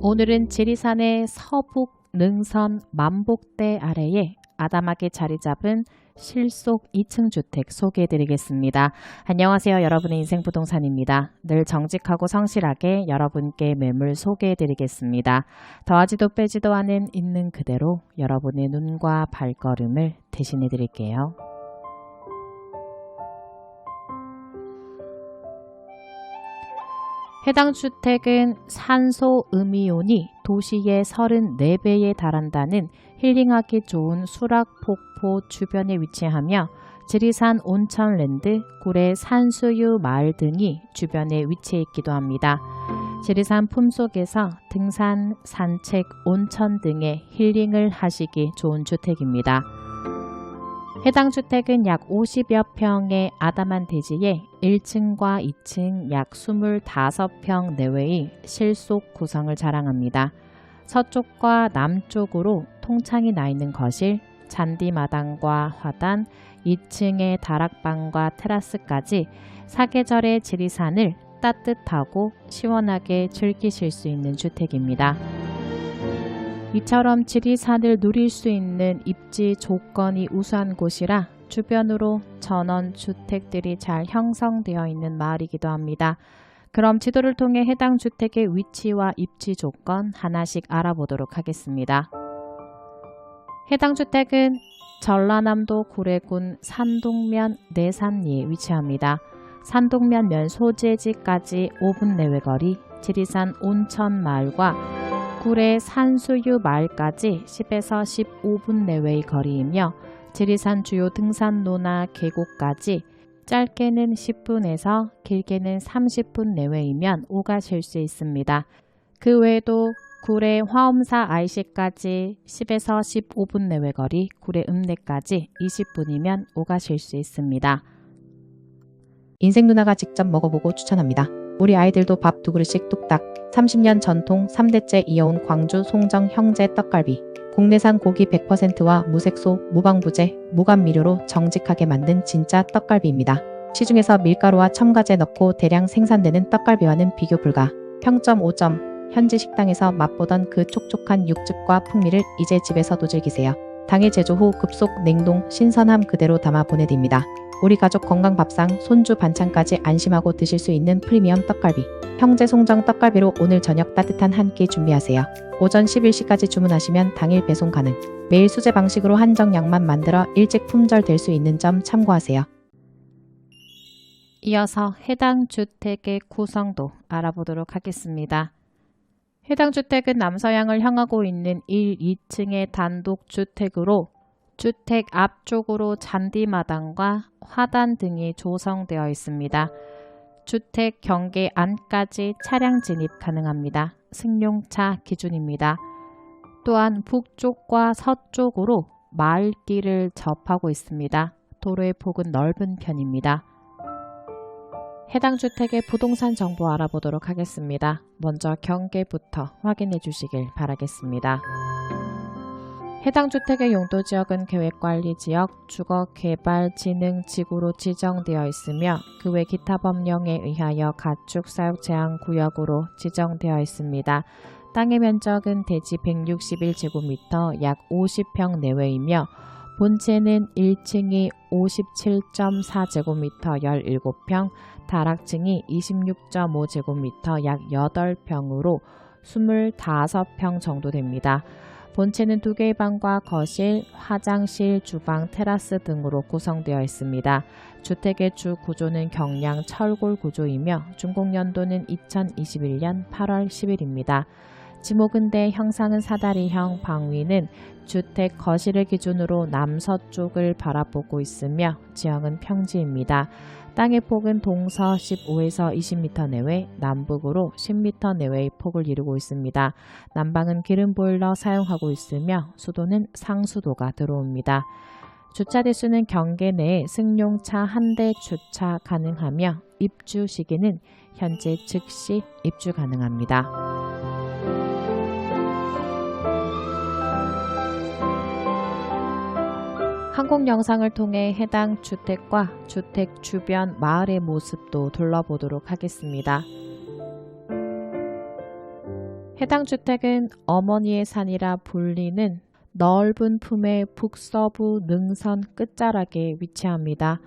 오늘은 지리산의 서북 능선 만복대 아래에 아담하게 자리 잡은 실속 2층 주택 소개해 드리겠습니다. 안녕하세요. 여러분의 인생 부동산입니다. 늘 정직하고 성실하게 여러분께 매물 소개해 드리겠습니다. 더하지도 빼지도 않은 있는 그대로 여러분의 눈과 발걸음을 대신해 드릴게요. 해당 주택은 산소 음이온이 도시의 34배에 달한다는 힐링하기 좋은 수락폭포 주변에 위치하며 지리산 온천랜드, 구례 산수유 마을 등이 주변에 위치해 있기도 합니다. 지리산 품속에서 등산, 산책, 온천 등의 힐링을 하시기 좋은 주택입니다. 해당 주택은 약 50여 평의 아담한 대지에 1층과 2층 약 25평 내외의 실속 구성을 자랑합니다. 서쪽과 남쪽으로 통창이 나 있는 거실, 잔디마당과 화단, 2층의 다락방과 테라스까지 사계절의 지리산을 따뜻하고 시원하게 즐기실 수 있는 주택입니다. 이처럼 지리산을 누릴 수 있는 입지 조건이 우수한 곳이라 주변으로 전원 주택들이 잘 형성되어 있는 마을이기도 합니다. 그럼 지도를 통해 해당 주택의 위치와 입지 조건 하나씩 알아보도록 하겠습니다. 해당 주택은 전라남도 구례군 산동면 내산리에 위치합니다. 산동면 면 소재지까지 5분 내외 거리, 지리산 온천마을과 구례 산수유 마을까지 10에서 15분 내외의 거리이며 지리산 주요 등산로나 계곡까지 짧게는 10분에서 길게는 30분 내외이면 오가실 수 있습니다. 그 외에도 구례 화엄사 IC까지 10에서 15분 내외 거리, 구례 읍내까지 20분이면 오가실 수 있습니다. 인생 누나가 직접 먹어보고 추천합니다. 우리 아이들도 밥 두 그릇씩 뚝딱 30년 전통 3대째 이어온 광주 송정 형제 떡갈비 국내산 고기 100%와 무색소, 무방부제, 무감미료로 정직하게 만든 진짜 떡갈비입니다. 시중에서 밀가루와 첨가제 넣고 대량 생산되는 떡갈비와는 비교 불가. 평점 5점. 현지 식당에서 맛보던 그 촉촉한 육즙과 풍미를 이제 집에서도 즐기세요. 당일 제조 후 급속 냉동 신선함 그대로 담아 보내드립니다. 우리 가족 건강 밥상, 손주 반찬까지 안심하고 드실 수 있는 프리미엄 떡갈비. 형제 송정 떡갈비로 오늘 저녁 따뜻한 한 끼 준비하세요. 오전 11시까지 주문하시면 당일 배송 가능. 매일 수제 방식으로 한정량만 만들어 일찍 품절 될 수 있는 점 참고하세요. 이어서 해당 주택의 구성도 알아보도록 하겠습니다. 해당 주택은 남서향을 향하고 있는 1, 2층의 단독 주택으로 주택 앞쪽으로 잔디마당과 화단 등이 조성되어 있습니다. 주택 경계 안까지 차량 진입 가능합니다. 승용차 기준입니다. 또한 북쪽과 서쪽으로 마을길을 접하고 있습니다. 도로의 폭은 넓은 편입니다. 해당 주택의 부동산 정보 알아보도록 하겠습니다. 먼저 경계부터 확인해 주시길 바라겠습니다. 해당 주택의 용도 지역은 계획관리 지역, 주거개발진흥 지구로 지정되어 있으며 그 외 기타 법령에 의하여 가축 사육 제한 구역으로 지정되어 있습니다. 땅의 면적은 대지 161제곱미터 약 50평 내외이며 본체는 1층이 57.4제곱미터 17평, 다락층이 26.5제곱미터 약 8평으로 25평 정도 됩니다. 본체는 두 개의 방과 거실, 화장실, 주방, 테라스 등으로 구성되어 있습니다. 주택의 주 구조는 경량 철골 구조이며 준공 연도는 2021년 8월 10일입니다. 지목은 대 형상은 사다리형 방위는 주택 거실을 기준으로 남서쪽을 바라보고 있으며 지형은 평지입니다. 땅의 폭은 동서 15에서 20m 내외, 남북으로 10m 내외의 폭을 이루고 있습니다. 난방은 기름 보일러 사용하고 있으며 수도는 상수도가 들어옵니다. 주차 대수는 경계 내에 승용차 한 대 주차 가능하며 입주 시기는 현재 즉시 입주 가능합니다. 항공 영상을 통해 해당 주택과 주택 주변 마을의 모습도 둘러보도록 하겠습니다. 해당 주택은 어머니의 산이라 불리는 넓은 품의 북서부 능선 끝자락에 위치합니다.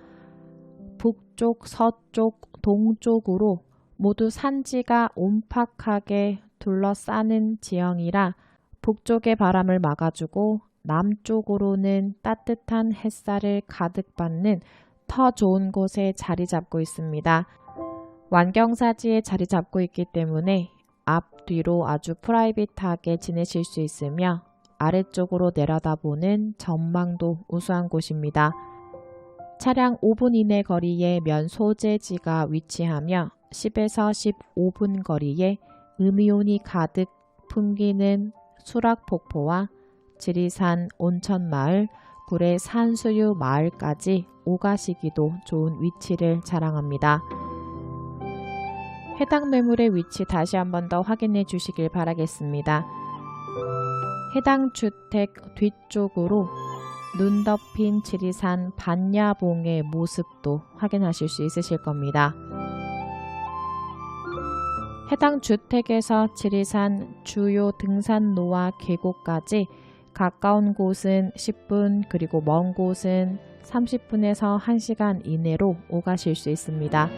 북쪽, 서쪽, 동쪽으로 모두 산지가 옴팍하게 둘러싸는 지형이라 북쪽의 바람을 막아주고 남쪽으로는 따뜻한 햇살을 가득 받는 터 좋은 곳에 자리 잡고 있습니다. 완경사지에 자리 잡고 있기 때문에 앞뒤로 아주 프라이빗하게 지내실 수 있으며 아래쪽으로 내려다보는 전망도 우수한 곳입니다. 차량 5분 이내 거리에 면 소재지가 위치하며 10에서 15분 거리에 음이온이 가득 풍기는 수락폭포와 지리산 온천마을, 구례 산수유 마을까지 오가시기도 좋은 위치를 자랑합니다. 해당 매물의 위치 다시 한번 더 확인해 주시길 바라겠습니다. 해당 주택 뒤쪽으로 눈 덮인 지리산 반야봉의 모습도 확인하실 수 있으실 겁니다. 해당 주택에서 지리산 주요 등산로와 계곡까지 가까운 곳은 10분 그리고 먼 곳은 30분에서 1시간 이내로 오가실 수 있습니다.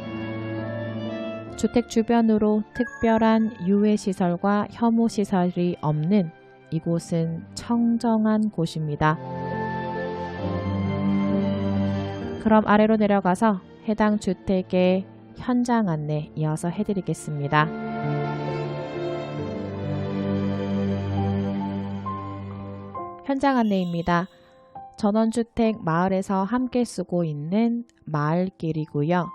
주택 주변으로 특별한 유해시설과 혐오시설이 없는 이곳은 청정한 곳입니다. 그럼 아래로 내려가서 해당 주택의 현장 안내 이어서 해드리겠습니다. 현장 안내입니다. 전원주택 마을에서 함께 쓰고 있는 마을길이고요.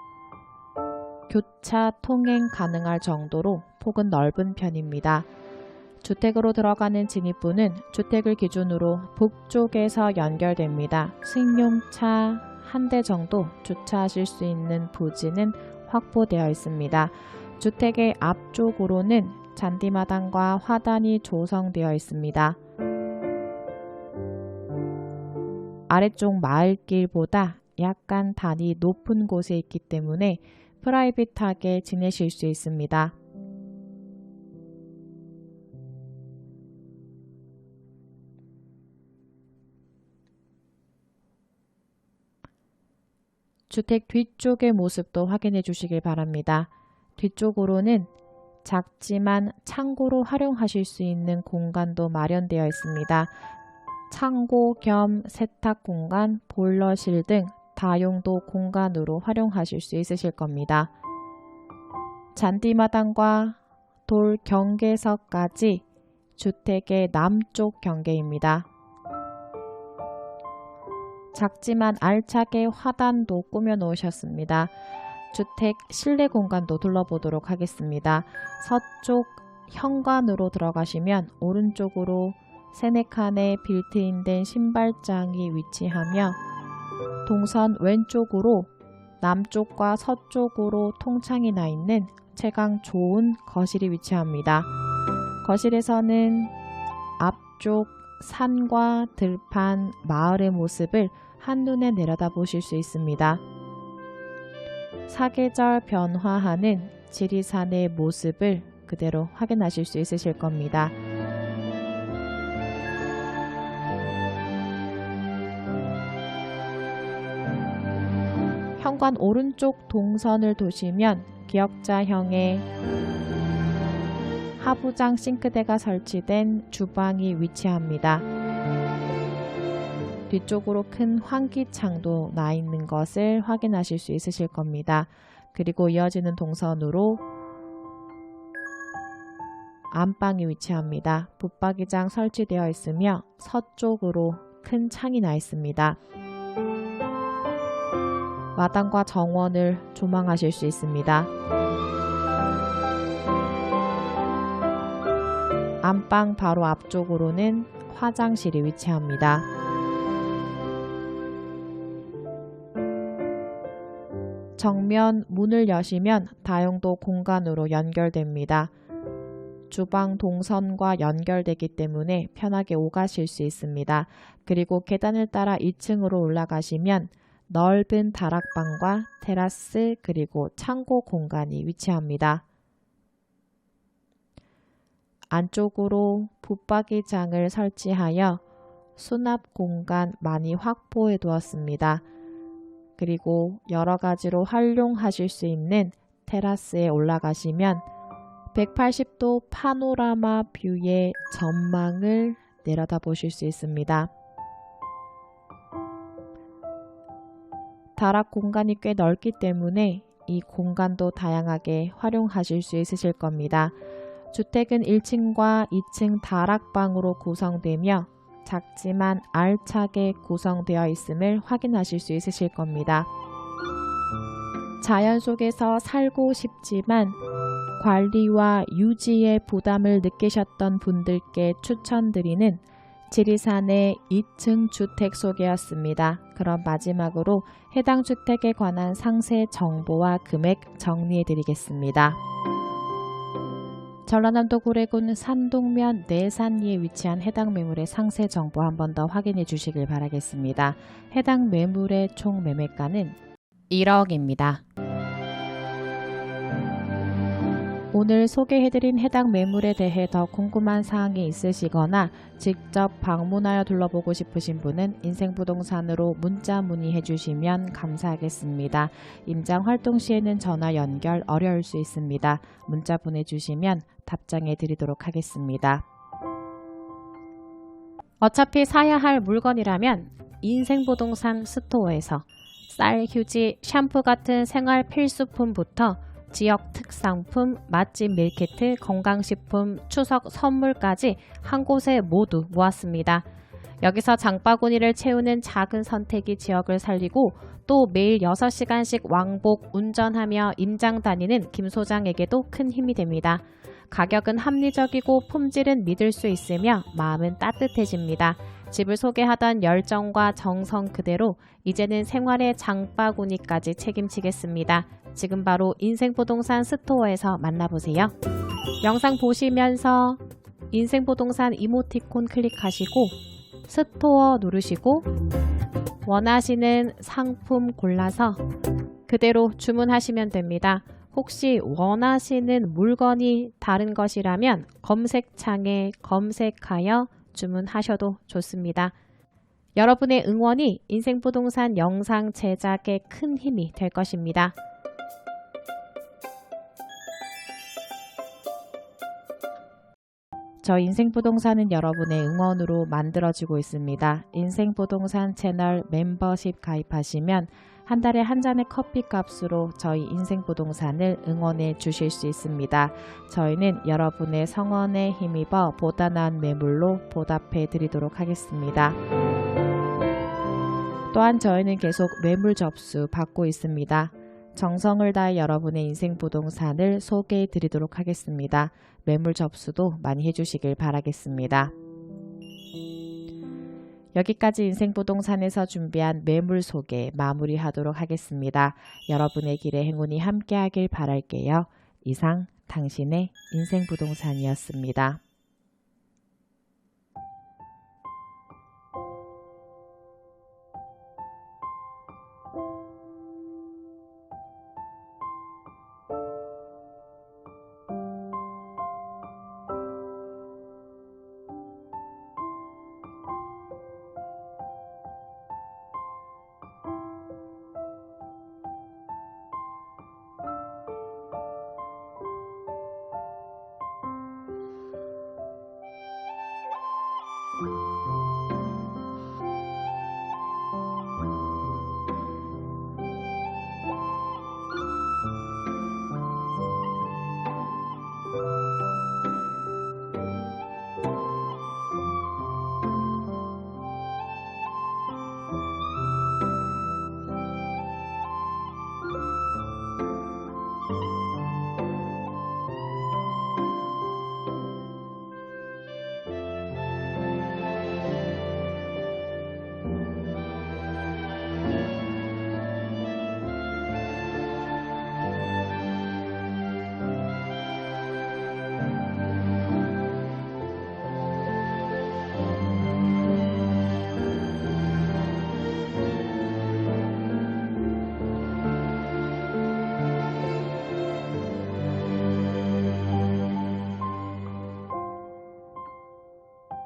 교차 통행 가능할 정도로 폭은 넓은 편입니다. 주택으로 들어가는 진입부는 주택을 기준으로 북쪽에서 연결됩니다. 승용차 한 대 정도 주차하실 수 있는 부지는 확보되어 있습니다. 주택의 앞쪽으로는 잔디마당과 화단이 조성되어 있습니다. 아래쪽 마을길보다 약간 단이 높은 곳에 있기 때문에 프라이빗하게 지내실 수 있습니다. 주택 뒤쪽의 모습도 확인해 주시길 바랍니다. 뒤쪽으로는 작지만 창고로 활용하실 수 있는 공간도 마련되어 있습니다. 창고 겸 세탁 공간, 보일러실 등 다용도 공간으로 활용하실 수 있으실 겁니다. 잔디마당과 돌 경계석까지 주택의 남쪽 경계입니다. 작지만 알차게 화단도 꾸며 놓으셨습니다. 주택 실내 공간도 둘러보도록 하겠습니다. 서쪽 현관으로 들어가시면 오른쪽으로 세네 칸의 빌트인된 신발장이 위치하며 동선 왼쪽으로 남쪽과 서쪽으로 통창이 나 있는 채광 좋은 거실이 위치합니다. 거실에서는 앞쪽 산과 들판, 마을의 모습을 한눈에 내려다 보실 수 있습니다. 사계절 변화하는 지리산의 모습을 그대로 확인하실 수 있으실 겁니다. 현관 오른쪽 동선을 도시면 기역자형의 하부장 싱크대가 설치된 주방이 위치합니다. 뒤쪽으로 큰 환기창도 나 있는 것을 확인하실 수 있으실 겁니다. 그리고 이어지는 동선으로 안방이 위치합니다. 붙박이장 설치되어 있으며 서쪽으로 큰 창이 나 있습니다. 마당과 정원을 조망하실 수 있습니다. 안방 바로 앞쪽으로는 화장실이 위치합니다. 정면 문을 여시면 다용도 공간으로 연결됩니다. 주방 동선과 연결되기 때문에 편하게 오가실 수 있습니다. 그리고 계단을 따라 2층으로 올라가시면 넓은 다락방과 테라스 그리고 창고 공간이 위치합니다. 안쪽으로 붙박이장을 설치하여 수납 공간 많이 확보해 두었습니다. 그리고 여러 가지로 활용하실 수 있는 테라스에 올라가시면 180도 파노라마 뷰의 전망을 내려다 보실 수 있습니다. 다락 공간이 꽤 넓기 때문에 이 공간도 다양하게 활용하실 수 있으실 겁니다. 주택은 1층과 2층 다락방으로 구성되며 작지만 알차게 구성되어 있음을 확인하실 수 있으실 겁니다. 자연 속에서 살고 싶지만 관리와 유지의 부담을 느끼셨던 분들께 추천드리는 지리산의 2층 주택 소개였습니다. 그럼 마지막으로 해당 주택에 관한 상세 정보와 금액 정리해 드리겠습니다. 전라남도 고래군 산동면 내산리에 위치한 해당 매물의 상세 정보 한 번 더 확인해 주시길 바라겠습니다. 해당 매물의 총 매매가는 1억입니다. 오늘 소개해드린 해당 매물에 대해 더 궁금한 사항이 있으시거나 직접 방문하여 둘러보고 싶으신 분은 인생부동산으로 문자 문의해 주시면 감사하겠습니다. 임장 활동 시에는 전화 연결 어려울 수 있습니다. 문자 보내주시면 답장해 드리도록 하겠습니다. 어차피 사야 할 물건이라면 인생부동산 스토어에서 쌀, 휴지, 샴푸 같은 생활 필수품부터 지역 특상품, 맛집 밀키트, 건강식품, 추석 선물까지 한 곳에 모두 모았습니다. 여기서 장바구니를 채우는 작은 선택이 지역을 살리고 또 매일 6시간씩 왕복 운전하며 임장 다니는 김 소장에게도 큰 힘이 됩니다. 가격은 합리적이고 품질은 믿을 수 있으며 마음은 따뜻해집니다. 집을 소개하던 열정과 정성 그대로 이제는 생활의 장바구니까지 책임지겠습니다. 지금 바로 인생부동산 스토어에서 만나보세요. 영상 보시면서 인생부동산 이모티콘 클릭하시고 스토어 누르시고 원하시는 상품 골라서 그대로 주문하시면 됩니다. 혹시 원하시는 물건이 다른 것이라면 검색창에 검색하여 주문하셔도 좋습니다. 여러분의 응원이 인생부동산 영상 제작에 큰 힘이 될 것입니다. 저 인생부동산은 여러분의 응원으로 만들어지고 있습니다. 인생부동산 채널 멤버십 가입하시면 한 달에 한 잔의 커피 값으로 저희 인생부동산을 응원해 주실 수 있습니다. 저희는 여러분의 성원에 힘입어 보다 나은 매물로 보답해 드리도록 하겠습니다. 또한 저희는 계속 매물 접수 받고 있습니다. 정성을 다해 여러분의 인생 부동산을 소개해 드리도록 하겠습니다. 매물 접수도 많이 해주시길 바라겠습니다. 여기까지 인생부동산에서 준비한 매물 소개 마무리하도록 하겠습니다. 여러분의 길에 행운이 함께하길 바랄게요. 이상 당신의 인생부동산이었습니다.